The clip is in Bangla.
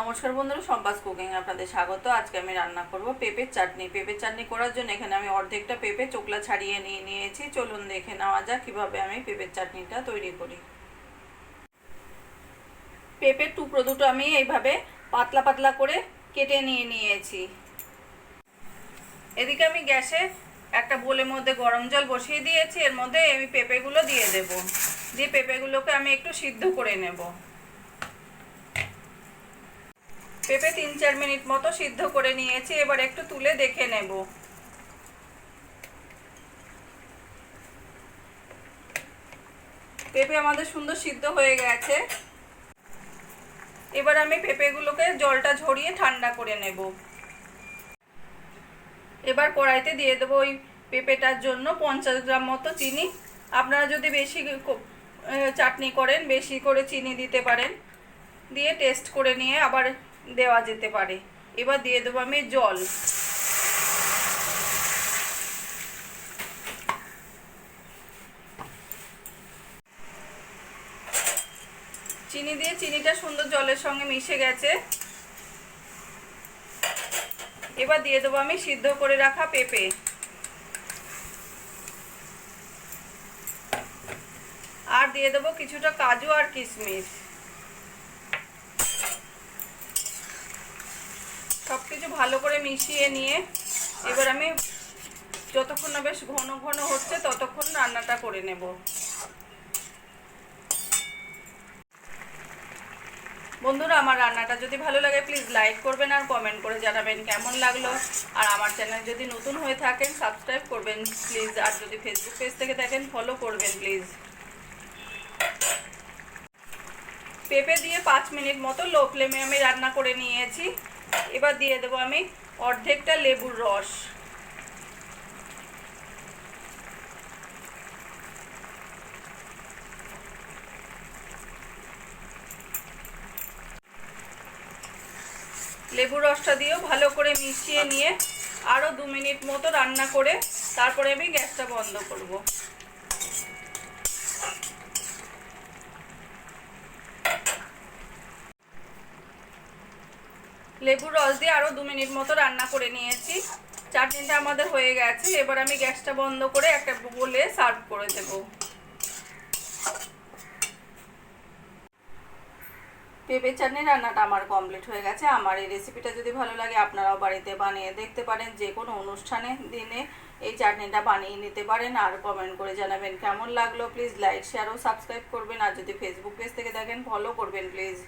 নমস্কার বন্ধুরা, সম্পাস কুকিং আপনাদের স্বাগত। আজকে আমি রান্না করব পেঁপের চাটনি। পেঁপের চাটনি করার জন্য এখানে আমি অর্ধেকটা পেঁপে চোকলা ছাড়িয়ে নিয়ে নিয়েছি। চলুন দেখে নেওয়া যাক কীভাবে আমি পেঁপের চাটনিটা তৈরি করি। পেঁপের টুকরো দুটো আমি এইভাবে পাতলা পাতলা করে কেটে নিয়ে নিয়েছি। এদিকে আমি গ্যাসে একটা বোলের মধ্যে গরম জল বসিয়ে দিয়েছি। এর মধ্যে আমি পেঁপেগুলো দিয়ে দেব। দিয়ে পেঁপেগুলোকে আমি একটু সিদ্ধ করে নেব। পেঁপে তিন চার মিনিট মতো সিদ্ধ করে নিয়েছি, এবার একটু তুলে দেখে নেব। পেঁপে আমাদের সুন্দর সিদ্ধ হয়ে গেছে। এবার আমি পেঁপেগুলোকে জলটা ঝরিয়ে ঠান্ডা করে নেব। এবার কড়াইতে দিয়ে দেবো ওই পেঁপেটার জন্য পঞ্চাশ গ্রাম মতো চিনি। আপনারা যদি বেশি চাটনি করেন, বেশি করে চিনি দিতে পারেন। দিয়ে টেস্ট করে নিয়ে আবার দেওয়া যেতে পারে। এবার দিয়ে দেবো আমি জল। চিনি দিয়ে চিনিটা সুন্দর জলের সঙ্গে মিশে গেছে। এবার দিয়ে দেবো আমি সিদ্ধ করে রাখা পেঁপে। আর দিয়ে দেবো কিছুটা কাজু আর কিশমিশ সব কিছু ভালো করে মিশিয়ে নিয়ে এবার আমি যতক্ষণ না বেশ ঘন ঘন হচ্ছে ততক্ষণ রান্নাটা করে নেব। বন্ধুরা, আমার রান্নাটা যদি ভালো লাগে প্লিজ লাইক করবেন আর কমেন্ট করে জানাবেন কেমন লাগল। আর আমার চ্যানেল যদি নতুন হয়ে থাকেন সাবস্ক্রাইব করবেন প্লিজ আর যদি ফেসবুক পেজ থেকে দেখেন ফলো করবেন প্লিজ পেঁপে দিয়ে পাঁচ মিনিট মতো লো ফ্লেমে আমি রান্না করে নিয়েছি। এবার দিয়ে দেবো আমি অর্ধেকটা লেবুর রস। লেবুর রসটা দিয়েও ভালো করে মিশিয়ে নিয়ে আরও দু মিনিট মতো রান্না করে তারপরে আমি গ্যাসটা বন্ধ করব। লেবুর রস দিয়ে আরও দু মিনিট মতো রান্না করে নিয়েছি। চাটনিটা আমাদের হয়ে গেছে। এবার আমি গ্যাসটা বন্ধ করে একটা বলে সার্ভ করে দেব। পেঁপে চাটনি রান্নাটা আমার কমপ্লিট হয়ে গেছে। আমার এই রেসিপিটা যদি ভালো লাগে, আপনারাও বাড়িতে বানিয়ে দেখতে পারেন। যে কোনো অনুষ্ঠানে, দিনে এই চাটনিটা বানিয়ে নিতে পারেন। আর কমেন্ট করে জানাবেন কেমন লাগল। প্লিজ লাইক শেয়ার ও সাবস্ক্রাইব করবেন। আর যদি ফেসবুক পেজ থেকে দেখেন ফলো করবেন প্লিজ